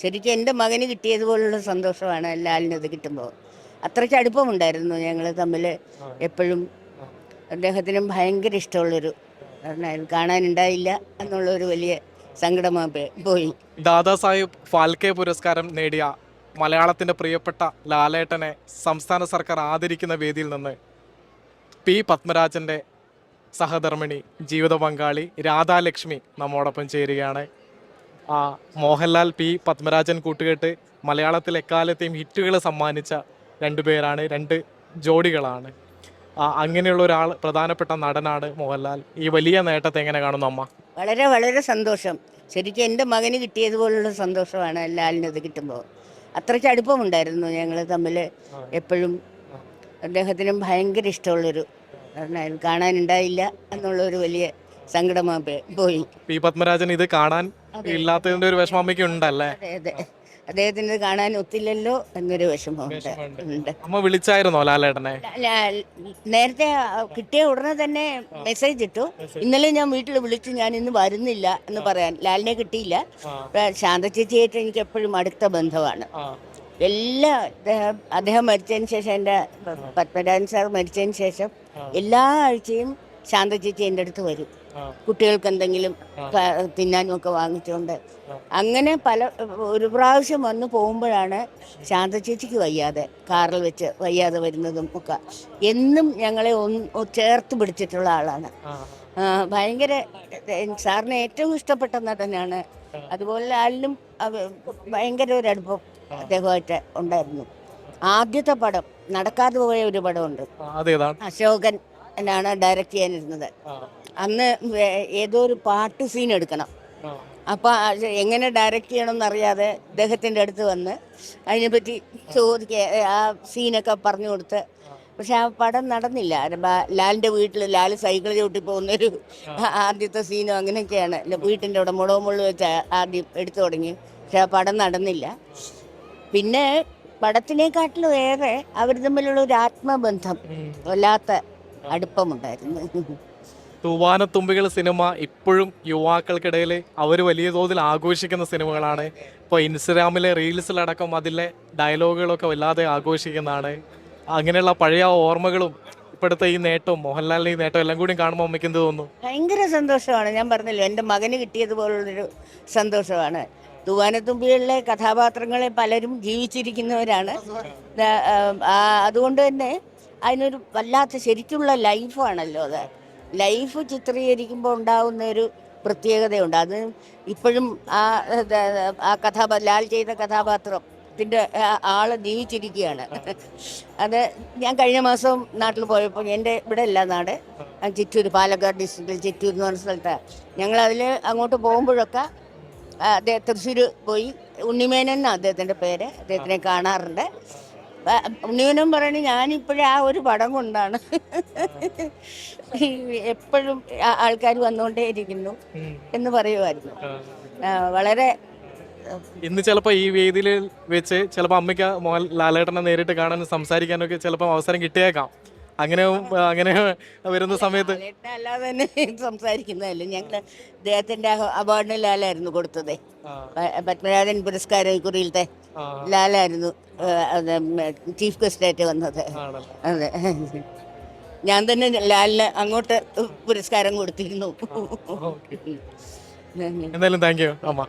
ശരിക്കും എന്റെ മകന് കിട്ടിയതുപോലുള്ള സന്തോഷമാണ് ലാലിനത് കിട്ടുമ്പോൾ. അത്രയ്ക്ക് അടുപ്പമുണ്ടായിരുന്നു ഞങ്ങൾ തമ്മിൽ എപ്പോഴും. അദ്ദേഹത്തിനും ഭയങ്കര ഇഷ്ടമുള്ളൊരു കാണാനുണ്ടായില്ല എന്നുള്ളൊരു വലിയ സങ്കടമായി പോയി. ദാദാസാഹിബ് ഫാൽക്കെ പുരസ്കാരം നേടിയ മലയാളത്തിന്റെ പ്രിയപ്പെട്ട ലാലേട്ടനെ സംസ്ഥാന സർക്കാർ ആദരിക്കുന്ന വേദിയിൽ നിന്ന് പി പത്മരാജന്റെ സഹധർമ്മിണി ജീവിത പങ്കാളി രാധാലക്ഷ്മി നമ്മോടൊപ്പം ചേരുകയാണ്. മോഹൻലാൽ പി പത്മരാജൻ കൂട്ടുകെട്ട് മലയാളത്തിൽ എക്കാലത്തെയും ഹിറ്റുകൾ സമ്മാനിച്ച രണ്ടുപേരാണ് രണ്ട് ജോഡികളാണ്. ആ, അങ്ങനെയുള്ള ഒരാൾ പ്രധാനപ്പെട്ട നടനാണ് മോഹൻലാൽ. ഈ വലിയ നേട്ടത്തെ എങ്ങനെ കാണുന്നു അമ്മ? വളരെ വളരെ സന്തോഷം. ശരിക്കും എന്റെ മകന് കിട്ടിയതുപോലുള്ള സന്തോഷമാണ് ലാലിനത് കിട്ടുമ്പോൾ. അത്രയ്ക്ക് അടുപ്പമുണ്ടായിരുന്നു ഞങ്ങൾ തമ്മിൽ എപ്പോഴും. അദ്ദേഹത്തിനും ഭയങ്കര ഇഷ്ടമുള്ളൊരു കാണാനുണ്ടായില്ല എന്നുള്ളൊരു വലിയ സങ്കടമായി പോയി. പി പത്മരാജൻ ഇത് കാണാൻ ഇല്ലാത്തതിന്റെ ഒരു വിഷമം അമ്മയ്ക്ക് ഉണ്ടല്ലേ? അതെ അതെ. അദ്ദേഹത്തിന് കാണാൻ ഒത്തില്ലല്ലോ എന്നൊരു വിഷമമുണ്ട്. ഉണ്ട്. അമ്മ വിളിച്ചായിരുന്നോ ലാലേട്ടനെ? ലാ- നേരത്തെ ആ, കിട്ടിയ ഉടനെ തന്നെ മെസ്സേജ് ഇട്ടു. ഇന്നലെ ഞാൻ വീട്ടിൽ വിളിച്ചു ഞാൻ ഇന്ന് വരുന്നില്ല എന്ന് പറയാൻ. ലാലിനെ കിട്ടിയില്ല. ആ, ശാന്ത ചേച്ചിയായിട്ട് എനിക്ക് എപ്പോഴും അടുത്ത ബന്ധമാണ്. എല്ലാ അദ്ദേഹം അദ്ദേഹം മരിച്ചതിന് ശേഷം എന്റെ പത്മരാജൻ സാർ മരിച്ചതിന് ശേഷം എല്ലാ ആഴ്ചയും ശാന്ത ചേച്ചി എന്റെ അടുത്ത് വരും. കുട്ടികൾക്ക് എന്തെങ്കിലും തിന്നാനും ഒക്കെ വാങ്ങിച്ചുകൊണ്ട് അങ്ങനെ പല ഒരു പ്രാവശ്യം വന്നു പോകുമ്പോഴാണ് ശാന്ത ചേച്ചിക്ക് വയ്യാതെ കാറിൽ വെച്ച് വയ്യാതെ വരുന്നതും ഒക്കെ. എന്നും ഞങ്ങളെ ഒന്ന് ചേർത്ത് പിടിച്ചിട്ടുള്ള ആളാണ്. ഭയങ്കര സാറിന് ഏറ്റവും ഇഷ്ടപ്പെട്ട നടനാണ്. അതുപോലെ ലാലിനും ഭയങ്കര ഒരു അടുപ്പം അദ്ദേഹമായിട്ട് ഉണ്ടായിരുന്നു. ആദ്യത്തെ പടം നടക്കാതെ പോയ ഒരു പടമുണ്ട്. അശോകൻ എന്നാണ് ഡയറക്റ്റ് ചെയ്യാനിരുന്നത് അന്ന് ഏതോ ഒരു പാട്ട് സീൻ എടുക്കണം. അപ്പോൾ എങ്ങനെ ഡയറക്റ്റ് ചെയ്യണമെന്ന് അറിയാതെ അദ്ദേഹത്തിന്റെ അടുത്ത് വന്ന് അതിനെപ്പറ്റി ചോദിക്കുക ആ സീനൊക്കെ പറഞ്ഞു കൊടുത്ത്. പക്ഷെ ആ പടം നടന്നില്ല. ലാലിന്റെ ലാലിന്റെ വീട്ടിൽ ലാൽ സൈക്കിൾ ചവിട്ടി പോകുന്നൊരു ആദ്യത്തെ സീനും അങ്ങനെയൊക്കെയാണ്. വീട്ടിന്റെ വീട്ടിന്റെ അവിടെ മുളക് മുള്ളു വെച്ച് ആദ്യം എടുത്തു തുടങ്ങി. പക്ഷെ ആ പടം നടന്നില്ല. പിന്നെ പടത്തിനെക്കാട്ടിലും ഏറെ അവർ തമ്മിലുള്ള ഒരു ആത്മബന്ധം വല്ലാത്ത അടുപ്പമുണ്ടായിരുന്നു. തൂവാനത്തുമ്പികൾ സിനിമ ഇപ്പോഴും യുവാക്കൾക്കിടയിൽ അവർ വലിയ തോതിൽ ആഘോഷിക്കുന്ന സിനിമകളാണ്. ഇപ്പോൾ ഇൻസ്റ്റഗ്രാമിലെ റീൽസിലടക്കം അതിലെ ഡയലോഗുകളൊക്കെ വല്ലാതെ ആഘോഷിക്കുന്നതാണ്. അങ്ങനെയുള്ള പഴയ ഓർമ്മകളും ഇപ്പോഴത്തെ ഈ നേട്ടവും മോഹൻലാലിന്റെ ഈ നേട്ടവും എല്ലാം കൂടി കാണുമ്പോൾ അമ്മയ്ക്ക് എന്ത് തോന്നുന്നു ഭയങ്കര സന്തോഷമാണ്. ഞാൻ പറഞ്ഞല്ലോ എന്റെ മകന് കിട്ടിയതുപോലുള്ളൊരു സന്തോഷമാണ്. തൂവാനത്തുമ്പികളിലെ കഥാപാത്രങ്ങളെ പലരും ജീവിച്ചിരിക്കുന്നവരാണ്. അതുകൊണ്ട് തന്നെ അതിനൊരു വല്ലാത്ത ശരിക്കുള്ള ലൈഫാണല്ലോ അത്. ലൈഫ് ചിത്രീകരിക്കുമ്പോൾ ഉണ്ടാകുന്ന ഒരു പ്രത്യേകതയുണ്ട്. അത് ഇപ്പോഴും ആ ആ കഥാപാ ലാൽ ചെയ്ത കഥാപാത്രത്തിന്റെ ആൾ ജീവിച്ചിരിക്കുകയാണ്. അത് ഞാൻ കഴിഞ്ഞ മാസം നാട്ടിൽ പോയപ്പോൾ എന്റെ ഇവിടെ അല്ല നാട്. ചിറ്റൂർ പാലക്കാട് ഡിസ്ട്രിക്റ്റിൽ ചിറ്റൂർ എന്ന് പറഞ്ഞ സ്ഥലത്താണ് ഞങ്ങളതിൽ അങ്ങോട്ട് പോകുമ്പോഴൊക്കെ അദ്ദേഹം തൃശ്ശൂർ പോയി. ഉണ്ണിമേനൻ അദ്ദേഹത്തിന്റെ പേര്. അദ്ദേഹത്തിനെ കാണാറുണ്ട്. ആ, പറയണേ ഞാനിപ്പോഴും ആ ഒരു പടം കൊണ്ടാണ്. എപ്പോഴും ആൾക്കാർ വന്നുകൊണ്ടേയിരിക്കുന്നു എന്ന് പറയുമായിരുന്നു വളരെ ഇന്ന് ചിലപ്പോൾ ഈ വേദിയിൽ വെച്ച് ചിലപ്പോൾ അമ്മയ്ക്ക് മോഹൻ ലാലേട്ടനെ നേരിട്ട് കാണാനും സംസാരിക്കാനൊക്കെ ചിലപ്പോൾ അവസരം കിട്ടിയേക്കാം. അങ്ങനെ അങ്ങനെ വരുന്ന സമയത്ത് അല്ലാതെ തന്നെ സംസാരിക്കുന്നതല്ല ഞങ്ങൾ അദ്ദേഹത്തിന്റെ അവാർഡിന് ലാലായിരുന്നു കൊടുത്തത്. പത്മരാജൻ പുരസ്കാര കുറിയിലത്തെ ലാലായിരുന്നു ചീഫ് ഗസ്റ്റായിട്ട് വന്നത്. അതെ. ഞാൻ തന്നെ ലാലിന് അങ്ങോട്ട് പുരസ്കാരം കൊടുത്തിരുന്നു. എന്തായാലും താങ്ക് യു അമ്മ.